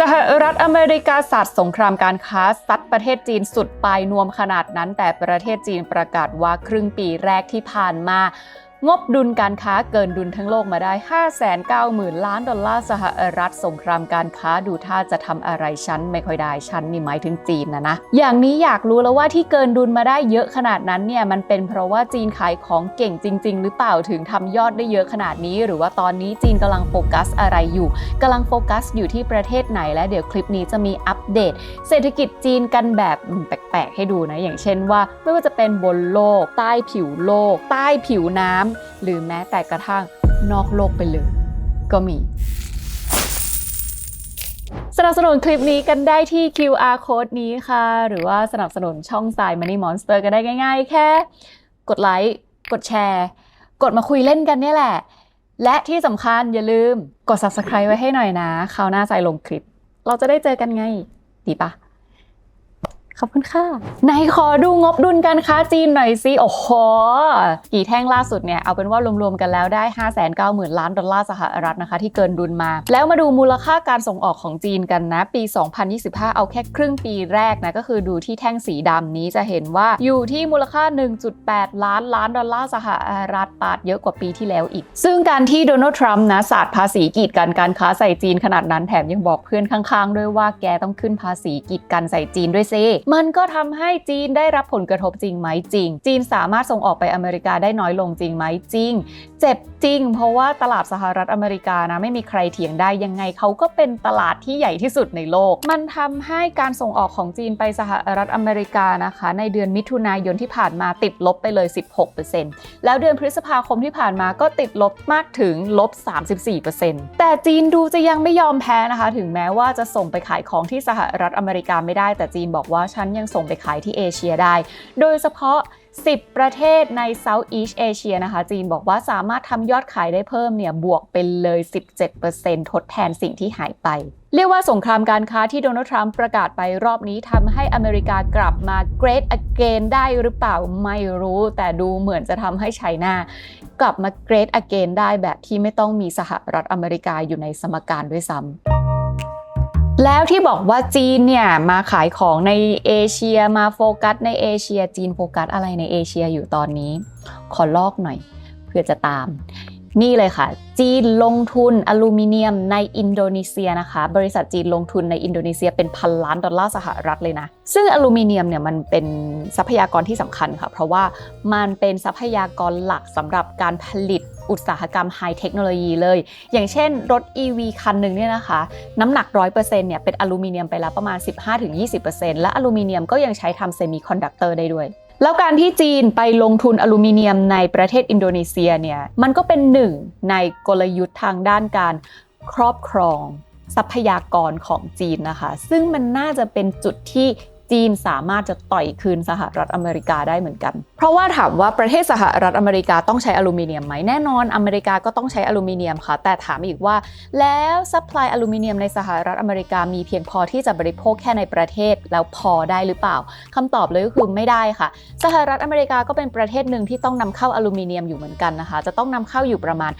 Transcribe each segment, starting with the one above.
สหรัฐอเมริกาสัตว์สงครามการค้าซัดประเทศจีนสุดปลายนวมขนาดนั้น แต่ประเทศจีนประกาศว่าครึ่งปีแรกที่ผ่านมา งบดุลการค้าเกินดุลทั้งโลกมาได้ 590,000 ล้านดอลลาร์สหรัฐสงครามการค้าดูท่าจะทำอะไรชั้นไม่ค่อยได้ชั้นนี่หมายถึงจีนนะนะ อย่างนี้อยากรู้แล้วว่าที่เกินดุลมาได้เยอะขนาดนั้นเนี่ยมันเป็นเพราะว่าจีนขายของเก่งจริง ๆ หรือเปล่าถึงทำยอดได้เยอะขนาดนี้ หรือว่าตอนนี้จีนกำลังโฟกัสอะไรอยู่กำลังโฟกัสอยู่ที่ประเทศไหนและเดี๋ยวคลิปนี้จะมีอัปเดต เศรษฐกิจจีนกันแบบแปลกๆให้ดูนะอย่างเช่นว่า ไม่ว่าจะเป็นบนโลก ใต้ผิวโลก ใต้ผิวน้ำหรือแม้แต่กระทั่งนอกโลกไปเลย ก็มี สนับสนุนคลิปนี้กันได้ที่ QR code นี้ค่ะ หรือว่าสนับสนุนช่องสาย Money Monster กันได้ง่าย ๆ แค่ กดไลค์กดแชร์ กดมาคุยเล่นกันเนี่ยแหละ และที่สำคัญอย่าลืมกด subscribe ไว้ให้หน่อยนะคราวหน้าใจลงคลิป เราจะได้เจอกันไง ดีปะ ขอบคุณค่ะไหนขอดูงบดุลการค้าจีนหน่อยสิโอ้โหกี่แท่งล่าสุดเนี่ยเอาเป็นว่ารวมๆกันแล้วได้ 590,000 ล้านดอลลาร์สหรัฐนะคะ ที่เกินดุลมา แล้วมาดูมูลค่าการส่งออกของจีนกันนะ ปี 2025 เอาแค่ครึ่งปีแรกนะ ก็คือดูที่แท่งสีดำนี้จะเห็นว่าอยู่ที่มูลค่า 1.8 ล้านล้านดอลลาร์สหรัฐปาดเยอะกว่าปีที่แล้วอีก ซึ่งการที่โดนัลด์ทรัมป์นะสาดภาษีกีดกันการค้าใส่จีนขนาดนั้นแถมยังบอกเพื่อนข้างๆ ด้วยว่าแกต้องขึ้นภาษีกีดกันใส่จีนด้วยซิมันก็ทำให้จีนได้รับผลกระทบจริงไหมจริง จีนสามารถส่งออกไปอเมริกาได้น้อยลงจริงไหมจริง เจ็บจริง เพราะว่าตลาดสหรัฐอเมริกานะไม่มีใครเถียงได้ยังไงเขาก็เป็นตลาดที่ใหญ่ที่สุดในโลก มันทำให้การส่งออกของจีนไปสหรัฐอเมริกานะคะ ในเดือนมิถุนายนที่ผ่านมาติดลบไปเลย 16%แล้วเดือนพฤษภาคมที่ผ่านมาก็ติดลบมากถึงลบ 34%แต่จีนดูจะยังไม่ยอมแพ้นะคะ ถึงแม้ว่าจะส่งไปขายของที่สหรัฐอเมริกาไม่ได้แต่จีนบอกว่าฉันยังส่งไปขายที่เอเชียได้ โดยเฉพาะ 10 ประเทศใน Southeast Asia นะคะ จีนบอกว่าสามารถทำยอดขายได้เพิ่มเนี่ย บวกเป็นเลย 17%ทดแทนสิ่งที่หายไป เรียกว่าสงครามการค้าที่โดนัลด์ทรัมป์ประกาศไปรอบนี้ทำให้อเมริกากลับมา Great Again ได้หรือเปล่าไม่รู้ แต่ดูเหมือนจะทำให้ไชน่ากลับมา Great Again ได้แบบที่ไม่ต้องมีสหรัฐอเมริกาอยู่ในสมการด้วยซ้ำ แล้วที่บอกว่าจีนเนี่ยมาขายของในเอเชียมาโฟกัสในเอเชียจีนโฟกัสอะไรในเอเชียอยู่ตอนนี้ ขอลอกหน่อยเพื่อจะตาม นี่เลยค่ะ จีนลงทุนอลูมิเนียมในอินโดนีเซียนะคะ บริษัทจีนลงทุนในอินโดนีเซียเป็นพันล้านดอลลาร์สหรัฐเลยนะ ซึ่งอลูมิเนียมเนี่ยมันเป็นทรัพยากรที่สำคัญค่ะ เพราะว่ามันเป็นทรัพยากรหลักสำหรับการผลิตอุตสาหกรรมไฮเทคโนโลยีเลย อย่างเช่นรถ EV คันหนึ่งเนี่ยนะคะ น้ำหนัก 100%เนี่ยเป็นอลูมิเนียมไปแล้วประมาณ 15-20%และอลูมิเนียมก็ยังใช้ทำเซมิคอนดักเตอร์ได้ด้วย แล้วการที่จีนไปลงทุนอลูมิเนียมในประเทศอินโดนีเซียเนี่ยมันก็เป็นหนึ่งในกลยุทธ์ทางด้านการครอบครองทรัพยากรของจีนนะคะ ซึ่งมันน่าจะเป็นจุดที่ จีนสามารถจะต่อยคืนสหรัฐอเมริกาได้เหมือนกัน เพราะว่าถามว่าประเทศสหรัฐอเมริกาต้องใช้อลูมิเนียมไหมแน่นอนอเมริกาก็ต้องใช้อลูมิเนียมค่ะ แต่ถามอีกว่า แล้วซัพพลายอลูมิเนียมในสหรัฐอเมริกามีเพียงพอที่จะบริโภคแค่ในประเทศแล้วพอได้หรือเปล่าคำตอบเลยก็คือไม่ได้ค่ะ สหรัฐอเมริกาก็เป็นประเทศหนึ่งที่ต้องนำเข้าอลูมิเนียมอยู่เหมือนกันนะคะ จะต้องนำเข้าอยู่ประมาณ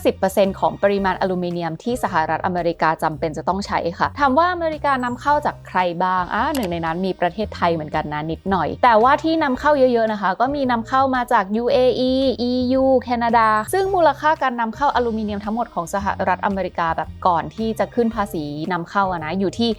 50%ของปริมาณอลูมิเนียมที่สหรัฐอเมริกาจำเป็นจะต้องใช้ค่ะ ถามว่าอเมริกานำเข้าจากใครบ้างอะหนึ่งในนั้นมีประเทศไทยเหมือนกันนะนิดหน่อย แต่ว่าที่นำเข้าเยอะๆนะคะ ก็มีนำเข้ามาจาก UAE EU แคนาดา ซึ่งมูลค่าการนำเข้าอลูมิเนียมทั้งหมดของสหรัฐอเมริกาแบบก่อนที่จะขึ้นภาษีนำเข้าอะนะอยู่ที่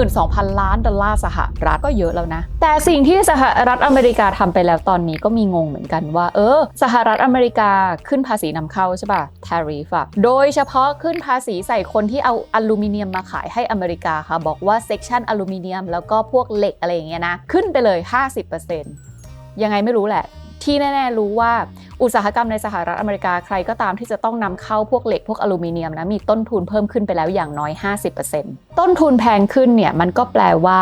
12,000 ล้านดอลลาร์สหรัฐก็เยอะแล้วนะ แต่สิ่งที่สหรัฐอเมริกาทำไปแล้วตอนนี้ก็มีงงเหมือนกันว่า เออ สหรัฐอเมริกาขึ้นภาษีนำเข้าใช่ป่ะ tariff อะโดยเฉพาะขึ้นภาษีใส่คนที่เอาอลูมิเนียมมาขายให้อเมริกาค่ะ บอกว่า section อลูมิเนียมแล้วก็พวกเหล็กอะไรอย่างเงี้ยนะ ขึ้นไปเลย 50%ยังไงไม่รู้แหละ ที่แน่ ๆ รู้ว่าอุตสาหกรรมในสหรัฐอเมริกาใครก็ตามที่จะต้องนำเข้าพวกเหล็กพวกอลูมิเนียมนะมีต้นทุนเพิ่มขึ้นไปแล้วอย่างน้อย 50%ต้นทุนแพงขึ้นเนี่ยมันก็แปลว่า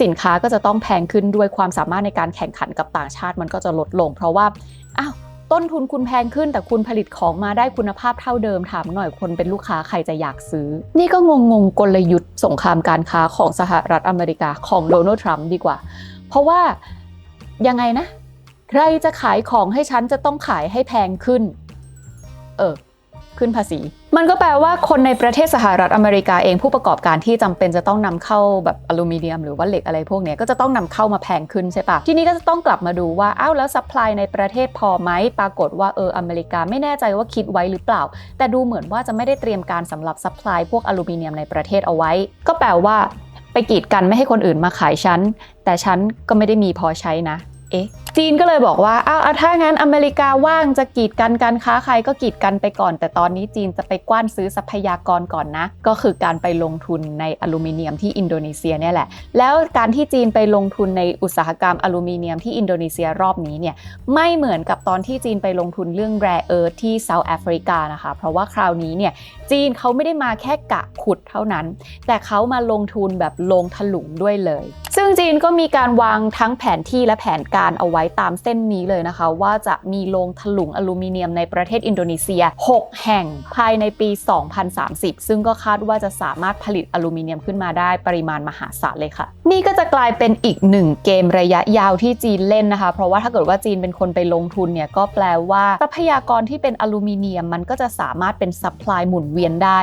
สินค้าก็จะต้องแพงขึ้นด้วยความสามารถในการแข่งขันกับต่างชาติมันก็จะลดลง เพราะว่าอ้าว ต้นทุนคุณแพงขึ้นแต่คุณผลิตของมาได้คุณภาพเท่าเดิมถามหน่อยคนเป็นลูกค้าใครจะอยากซื้อ นี่ก็งงงกลยุทธ์สงครามการค้าของสหรัฐอเมริกาของโดนัลด์ทรัมป์ดีกว่า เพราะว่ายังไงนะ ใครจะขายของให้ฉันจะต้องขายให้แพงขึ้น เออ ขึ้นภาษี มันก็แปลว่าคนในประเทศสหรัฐอเมริกาเองผู้ประกอบการที่จำเป็นจะต้องนำเข้าแบบอลูมิเนียมหรือว่าเหล็กอะไรพวกนี้ก็จะต้องนำเข้ามาแพงขึ้นใช่ปะทีนี้ก็จะต้องกลับมาดูว่าอ้าวแล้วซัพพลายในประเทศพอไหมปรากฏว่าเอออเมริกาไม่แน่ใจว่าคิดไว้หรือเปล่า แต่ดูเหมือนว่าจะไม่ได้เตรียมการสำหรับซัพพลายพวกอลูมิเนียมในประเทศเอาไว้ ก็แปลว่า ไปกีดกันไม่ให้คนอื่นมาขายฉันแต่ฉันก็ไม่ได้มีพอใช้นะ เอ๊ะ จีนก็เลยบอกว่าอ้าวเอาถ้างั้นอเมริกาว่างจะกีดกันการค้าใครก็กีดกันไปก่อน แต่ตอนนี้จีนจะไปกว้านซื้อทรัพยากรก่อนนะ ก็คือการไปลงทุนในอลูมิเนียมที่อินโดนีเซียเนี่ยแหละ แล้วการที่จีนไปลงทุนในอุตสาหกรรมอลูมิเนียมที่อินโดนีเซียรอบนี้เนี่ยไม่เหมือนกับตอนที่จีนไปลงทุนเรื่องแร่เอิร์ธที่เซาท์แอฟริกานะคะ เพราะว่าคราวนี้เนี่ยจีนเขาไม่ได้มาแค่กะขุดเท่านั้น แต่เขามาลงทุนแบบลงถลุงด้วยเลย ซึ่งจีนก็มีการวางทั้งแผนที่และแผนการเอาไว้ว้ตามเส้นนี้เลยนะคะ ว่าจะมีโรงถลุงอลูมิเนียมในประเทศอินโดนีเซีย 6 แห่งภายในปี 2030 ซึ่งก็คาดว่าจะสามารถผลิตอลูมิเนียมขึ้นมาได้ปริมาณมหาศาลเลยค่ะ นี่ก็จะกลายเป็นอีกหนึ่งเกมระยะยาวที่จีนเล่นนะคะ เพราะว่าถ้าเกิดว่าจีนเป็นคนไปลงทุนเนี่ยก็แปลว่าทรัพยากรที่เป็นอลูมิเนียมมันก็จะสามารถเป็นซัพพลายหมุนเวียนได้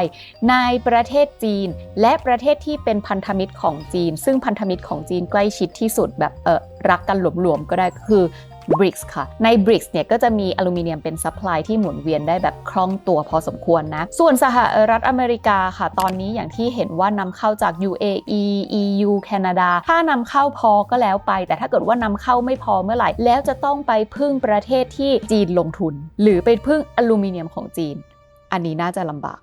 ในประเทศจีน และประเทศที่เป็นพันธมิตรของจีน ซึ่งพันธมิตรของจีนใกล้ชิดที่สุดแบบเออ รักกันหลวมๆก็ได้คือ BRICS ค่ะ ใน BRICS เนี่ยก็จะมีอลูมิเนียมเป็นซัพพลายที่หมุนเวียนได้แบบคล่องตัวพอสมควรนะ ส่วนสหรัฐอเมริกาค่ะ ตอนนี้อย่างที่เห็นว่านำเข้าจาก UAE EU แคนาดา ถ้านำเข้าพอก็แล้วไป แต่ถ้าเกิดว่านำเข้าไม่พอเมื่อไหร่ แล้วจะต้องไปพึ่งประเทศที่จีนลงทุน หรือไปพึ่งอลูมิเนียมของจีน อันนี้น่าจะลำบาก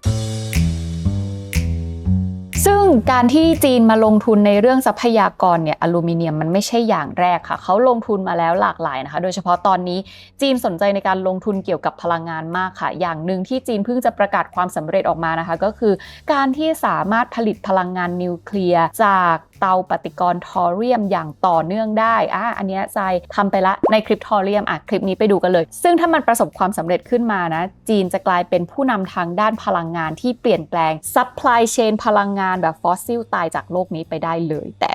ซึ่งการที่จีนมาลงทุนในเรื่องทรัพยากรเนี่ยอลูมิเนียมมันไม่ใช่อย่างแรกค่ะเขาลงทุนมาแล้วหลากหลายนะคะ โดยเฉพาะตอนนี้จีนสนใจในการลงทุนเกี่ยวกับพลังงานมากค่ะ อย่างหนึ่งที่จีนเพิ่งจะประกาศความสำเร็จออกมานะคะ ก็คือ การที่สามารถผลิตพลังงานนิวเคลียร์จากเตาปฏิกรณ์ทอเรียมอย่างต่อเนื่องได้อะอันเนี้ยทรายทำไปละในคลิปทอเรียมอะคลิปนี้ไปดูกันเลย ซึ่งถ้ามันประสบความสำเร็จขึ้นมานะ จีนจะกลายเป็นผู้นำทางด้านพลังงานที่เปลี่ยนแปลงซัพพลายเชนพลังงานแบบฟอสซิลตายจากโลกนี้ไปได้เลยแต่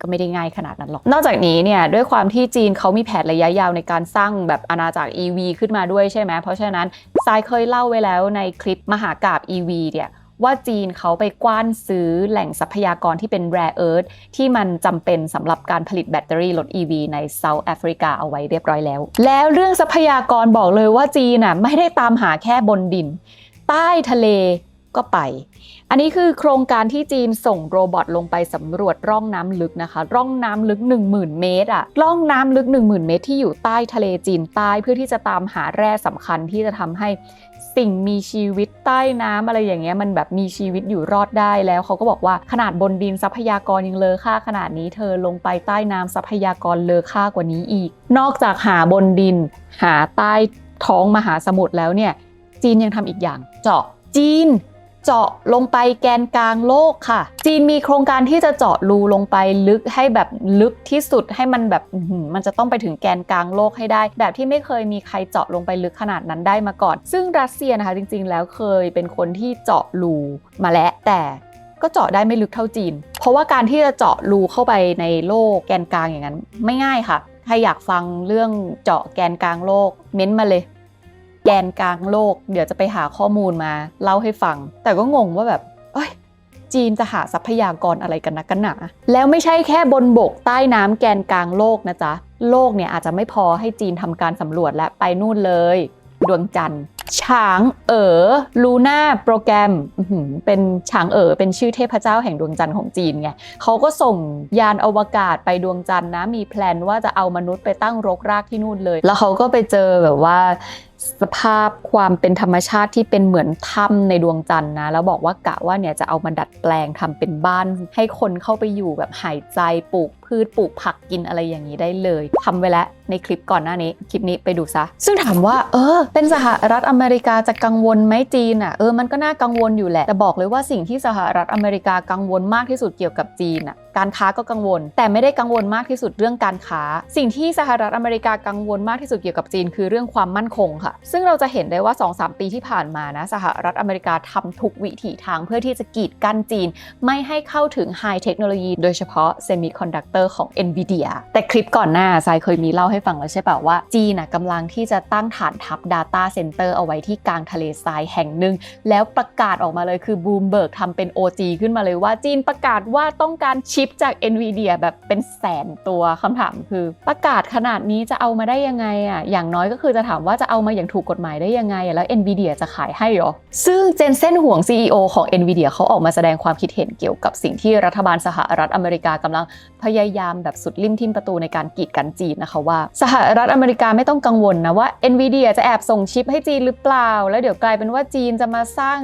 ก็ไม่ได้ง่ายขนาดนั้นหรอก นอกจากนี้เนี่ยด้วยความที่จีนเขามีแผนระยะยาวในการสร้างแบบอาณาจักร EV ขึ้นมาด้วยใช่ไหมเพราะฉะนั้นทรายเคยเล่าไว้แล้วในคลิปมหากราบ EV เนี่ย ว่าจีนเขาไปกว้านซื้อแหล่งทรัพยากรที่เป็น rare earth ที่มันจำเป็นสำหรับการผลิตแบตเตอรี่รถ EV ในเซาท์แอฟริกาเอาไว้เรียบร้อยแล้ว แล้วเรื่องทรัพยากรบอกเลยว่าจีนน่ะไม่ได้ตามหาแค่บนดิน ใต้ทะเลก็ไป อันนี้คือโครงการที่จีนส่งโรบอทลงไปสำรวจร่องน้ำลึกนะคะ ร่องน้ำลึก 10,000 เมตรอะร่องน้ำลึก 10,000 เมตรที่อยู่ใต้ทะเลจีนใต้เพื่อที่จะตามหาแร่สำคัญที่จะทำให้สิ่งมีชีวิตใต้น้ำอะไรอย่างเงี้ยมันแบบมีชีวิตอยู่รอดได้แล้วเขาก็บอกว่าขนาดบนดินทรัพยากรยังเลอค่าขนาดนี้เธอลงไปใต้น้ำทรัพยากรเลอค่ากว่านี้อีก นอกจากหาบนดิน หาใต้ท้องมหาสมุทรแล้วเนี่ยจีนยังทำอีกอย่างเจาะจีน เจาะลงไปแกนกลางโลกค่ะ จีนมีโครงการที่จะเจาะรูลงไปลึกให้แบบลึกที่สุดให้มันแบบมันจะต้องไปถึงแกนกลางโลกให้ได้ แบบที่ไม่เคยมีใครเจาะลงไปลึกขนาดนั้นได้มาก่อน ซึ่งรัสเซียนะคะจริง ๆ แล้วเคยเป็นคนที่เจาะรูมาแล้วแต่ก็เจาะได้ไม่ลึกเท่าจีน เพราะว่าการที่จะเจาะรูเข้าไปในโลกแกนกลางอย่างนั้น ไม่ง่ายค่ะ ใครอยากฟังเรื่องเจาะแกนกลางโลก เม้นต์มาเลย แกนกลางโลก เดี๋ยวจะไปหาข้อมูลมาเล่าให้ฟัง แต่ก็งงว่าแบบเอ้ยจีนจะหาทรัพยากรอะไรกันนะกันหนา แล้วไม่ใช่แค่บนบกใต้น้ำแกนกลางโลกนะจ๊ะ โลกเนี่ยอาจจะไม่พอให้จีนทำการสำรวจและไปนู่นเลย ดวงจันทร์ฉางเอ๋อลูน่าโปรแกรมเป็นฉางเอ๋อเป็นชื่อเทพเจ้าแห่งดวงจันทร์ของจีนไงเขาก็ส่งยานอวกาศไปดวงจันทร์นะมีแพลนว่าจะเอามนุษย์ไปตั้งรกรากที่นู่นเลย แล้วเขาก็ไปเจอแบบว่า สภาพความเป็นธรรมชาติที่เป็นเหมือนถ้ำในดวงจันทร์นะ แล้วบอกว่ากะว่าเนี่ยจะเอามาดัดแปลงทำเป็นบ้าน ให้คนเข้าไปอยู่แบบหายใจปลูกพืชปลูกผักกินอะไรอย่างนี้ได้เลยทำไว้แล้วในคลิปก่อนหน้านี้ คลิปนี้ไปดูซะ ซึ่งถามว่า เออ เป็นสหรัฐอเมริกาจะกังวลไหมจีนอะเออมันก็น่ากังวลอยู่แหละแต่บอกเลยว่าสิ่งที่สหรัฐอเมริกากังวลมากที่สุดเกี่ยวกับจีนอะ การค้าก็กังวล แต่ไม่ได้กังวลมากที่สุดเรื่องการค้า สิ่งที่สหรัฐอเมริกากังวลมากที่สุดเกี่ยวกับจีน คือเรื่องความมั่นคงค่ะ ซึ่งเราจะเห็นได้ว่า 2-3 ปีที่ผ่านมานะสหรัฐอเมริกาทำทุกวิถีทางเพื่อที่จะกีดกันจีน ไม่ให้เข้าถึงไฮเทคโนโลยีโดยเฉพาะเซมิคอนดักเตอร์ของ NVIDIA แต่คลิปก่อนหน้าทรายเคยมีเล่าให้ฟังแล้วใช่ป่าว่าจีนกำลังที่จะตั้งฐานทัพ Data Center เอาไว้ที่กลางทะเลทรายแห่งหนึ่ง แล้วประกาศออกมาเลยคือบูมเบิร์กทำเป็น OG ขึ้นมาเลยว่าจีนประกาศว่าต้องการชิปจาก NVIDIA แบบเป็นแสนตัวคำถามคือ ประกาศขนาดนี้จะเอามาได้ยังไงอะอย่างน้อยก็คือจะถามว่าจะเอามาอย่างถูกกฎหมายได้ยังไง แล้ว NVIDIA จะขายให้หรอ ซึ่งเจนเซนห่วง CEO ของ NVIDIA เขาออกมาแสดงความคิดเห็นเกี่ยวกับสิ่งที่รัฐบาลสหรัฐอเมริกากำลังพยายามแบบสุดลิ่มทิมประตูในการกีดกันจีนนะคะว่า สหรัฐอเมริกาไม่ต้องกังวลนะว่า NVIDIA จะแอบส่งชิปให้จีนหรือเปล่า แล้วเดี๋ยวกลายเป็นว่าจีนจะมาสร้าง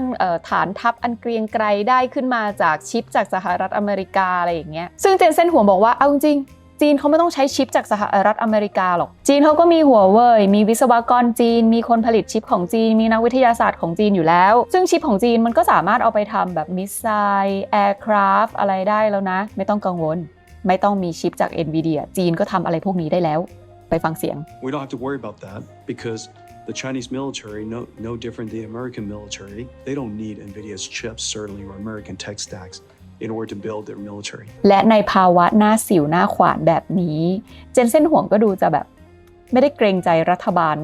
ฐานทัพอันเกรียงไกรได้ขึ้นมาจากชิปจากสหรัฐอเมริกาอะไรอย่างเงี้ยซึ่งเจนเซนห่วงบอกว่าเอาจริงจีนเขาไม่ต้องใช้ชิปจากสหรัฐอเมริกาหรอก จีนเขาก็มีหัวเว่ย มีวิศวกรจีน มีคนผลิตชิปของจีน มีนักวิทยาศาสตร์ของจีนอยู่แล้ว ซึ่งชิปของจีนมันก็สามารถเอาไปทำแบบมิสไซล์แอร์คราฟอะไรได้แล้วนะ ไม่ต้องกังวล ไม่ต้องมีชิปจาก NVIDIA จีนก็ทำอะไรพวกนี้ได้แล้ว ไปฟังเสียง We don't have to worry about that because the Chinese military, no, no different than the American military, they don't need NVIDIA's chips, certainly, or American tech stacks in order to build their military. และในภาวะหน้าสิวหน้าขวานแบบนี้ เจนเซ่นห่วงก็ดูจะแบบ ไม่ได้เกรงใจรัฐบาล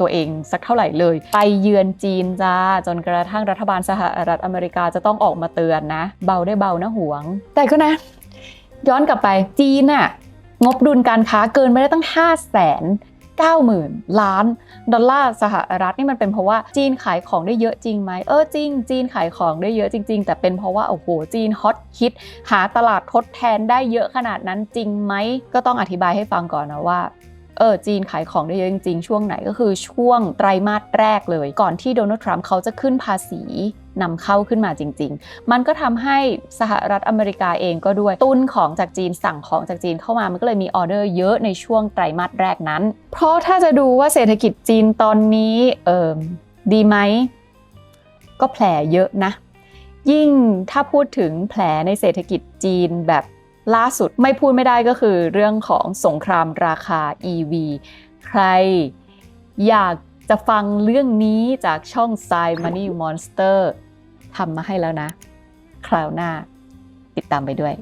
ตัวเองสักเท่าไหร่เลย ไปเยือนจีนจ้า จนกระทั่งรัฐบาลสหรัฐอเมริกาจะต้องออกมาเตือนนะ เบาได้เบานะห่วง แต่ก็นะ ย้อนกลับไปจีนน่ะงบดุลการค้าเกินไม่ได้ตั้ง 5 0 0แสน 90,000 ล้าน ดอลลาร์สหรัฐนี่มันเป็นเพราะว่าจีนขายของได้เยอะจริงไหมเออจริง จีนขายของได้เยอะจริง ๆ แต่เป็นเพราะว่าโอ้โหจีนฮอตฮิตหาตลาดทดแทนได้เยอะขนาดนั้นจริงไหมก็ต้องอธิบายให้ฟังก่อนนะว่า เออจีนขายของได้เยอะจริงๆ ช่วงไหนก็คือช่วงไตรมาสแรกเลย ก่อนที่โดนัลด์ทรัมป์เขาจะขึ้นภาษีนำเข้าขึ้นมาจริง ๆ มันก็ทำให้สหรัฐอเมริกาเองก็ด้วย ตุนของจากจีนสั่งของจากจีนเข้ามา มันก็เลยมีออเดอร์เยอะในช่วงไตรมาสแรกนั้น เพราะถ้าจะดูว่าเศรษฐกิจจีนตอนนี้เออดีไหม ก็แผลเยอะนะ ยิ่งถ้าพูดถึงแผลในเศรษฐกิจจีนแบบ ล่าสุดไม่พูดไม่ได้ก็คือเรื่องของสงครามราคา EV ใครอยากจะฟังเรื่องนี้จากช่อง s i Money Monster ทำมาให้แล้วนะ คราวหน้าติดตามไปด้วย